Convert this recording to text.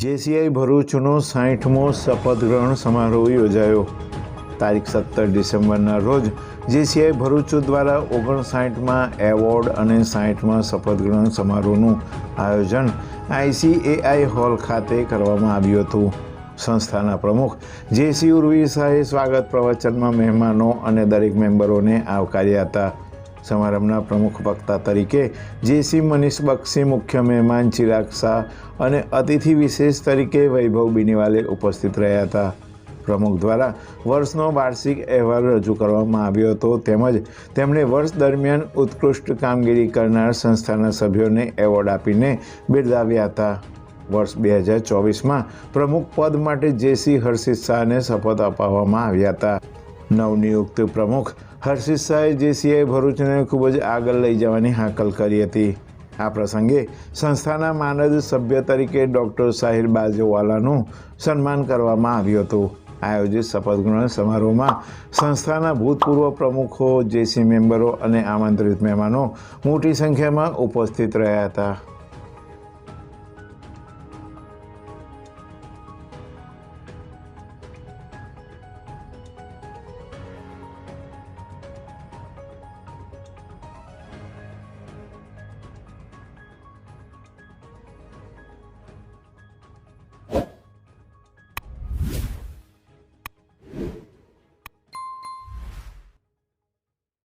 JCI ભરૂચનો સાહીઠમો શપથગ્રહણ સમારોહ યોજાયો. તારીખ સત્તર ડિસેમ્બરના રોજ જેસીઆઈ ભરૂચ દ્વારા ઓગણસાઠમાં એવોર્ડ અને સાહીઠમાં શપથગ્રહણ સમારોહનું આયોજન આઈસીએઆઈ હોલ ખાતે કરવામાં આવ્યું હતું. સંસ્થાના પ્રમુખ જેસી ઉર્વી શાહે સ્વાગત પ્રવચનમાં મહેમાનો અને દરેક મેમ્બરોને આવકાર્યા હતા. સમારંભના પ્રમુખ વક્તા તરીકે જેસી મનીષ બક્ષી, મુખ્ય મહેમાન ચિરાગ શાહ અને અતિથિ વિશેષ તરીકે વૈભવ બિનીવાલે ઉપસ્થિત રહ્યા હતા. પ્રમુખ દ્વારા વર્ષનો વાર્ષિક અહેવાલ રજૂ કરવામાં આવ્યો હતો. તેમજ તેમણે વર્ષ દરમિયાન ઉત્કૃષ્ટ કામગીરી કરનાર સંસ્થાના સભ્યોને એવોર્ડ આપીને બિરદાવ્યા હતા. વર્ષ બે હજાર ચોવીસમાં પ્રમુખ પદ માટે જેસી હર્ષિત શાહને શપથ અપાવવામાં આવ્યા હતા. નવનિયુક્ત પ્રમુખ હર્ષિત શાહે જેસીઆઈ ભરૂચને ખૂબ જ આગળ લઈ જવાની હાકલ કરી હતી. આ પ્રસંગે સંસ્થાના માનદ સભ્ય તરીકે ડૉક્ટર સાહિર બાજોવાલાનું સન્માન કરવામાં આવ્યું હતું. આયોજિત શપથ ગ્રહણ સમારોહમાં સંસ્થાના ભૂતપૂર્વ પ્રમુખો, જેસી મેમ્બરો અને આમંત્રિત મહેમાનો મોટી સંખ્યામાં ઉપસ્થિત રહ્યા હતા.